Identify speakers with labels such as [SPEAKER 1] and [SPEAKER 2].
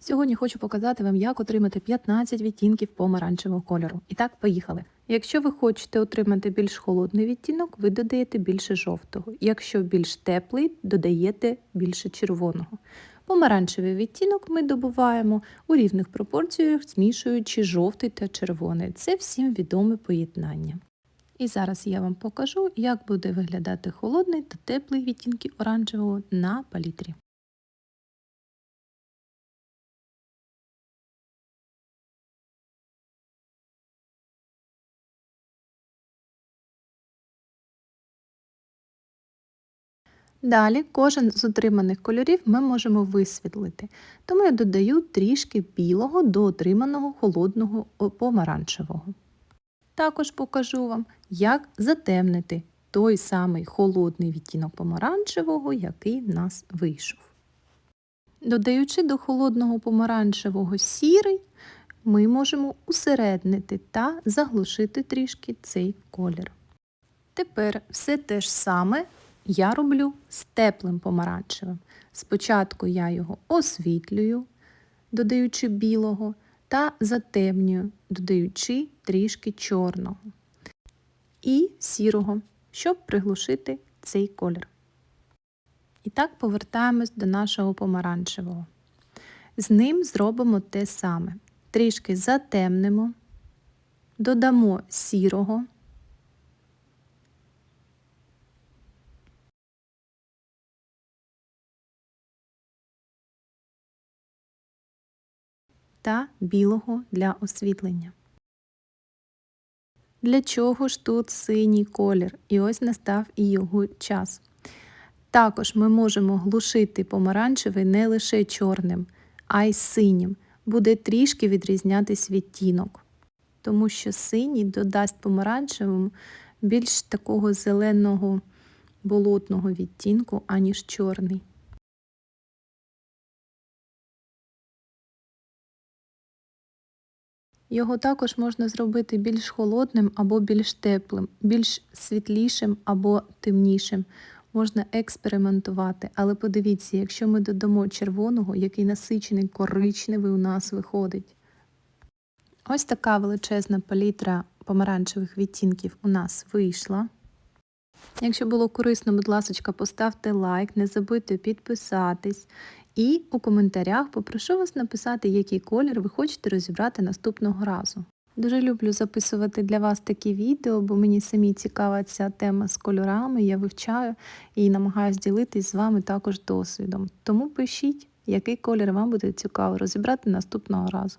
[SPEAKER 1] Сьогодні хочу показати вам, як отримати 15 відтінків помаранчевого кольору. І так, поїхали. Якщо ви хочете отримати більш холодний відтінок, ви додаєте більше жовтого. Якщо більш теплий, додаєте більше червоного. Помаранчевий відтінок ми добуваємо у рівних пропорціях, змішуючи жовтий та червоний. Це всім відоме поєднання. І зараз я вам покажу, як буде виглядати холодний та теплий відтінки оранжевого на палітрі. Далі кожен з отриманих кольорів ми можемо висвітлити, тому я додаю трішки білого до отриманого холодного помаранчевого. Також покажу вам, як затемнити той самий холодний відтінок помаранчевого, який в нас вийшов. Додаючи до холодного помаранчевого сірий, ми можемо усереднити та заглушити трішки цей колір. Тепер все те ж саме я роблю з теплим помаранчевим. Спочатку я його освітлюю, додаючи білого, та затемнюю, додаючи трішки чорного і сірого, щоб приглушити цей колір. І так повертаємось до нашого помаранчевого. З ним зробимо те саме. Трішки затемнимо, додамо сірого. Та білого для освітлення. Для чого ж тут синій колір? І ось настав і його час. Також ми можемо глушити помаранчевий не лише чорним, а й синім. Буде трішки відрізнятись відтінок, тому що синій додасть помаранчевому більш такого зеленого болотного відтінку, аніж чорний. Його також можна зробити більш холодним або більш теплим, більш світлішим або темнішим. Можна експериментувати, але подивіться, якщо ми додамо червоного, який насичений коричневий у нас виходить. Ось така величезна палітра помаранчевих відтінків у нас вийшла. Якщо було корисно, будь ласка, поставте лайк, не забудьте підписатись. І у коментарях попрошу вас написати, який колір ви хочете розібрати наступного разу. Дуже люблю записувати для вас такі відео, бо мені самі цікава ця тема з кольорами, я вивчаю і намагаюся ділитись з вами також досвідом. Тому пишіть, який колір вам буде цікаво розібрати наступного разу.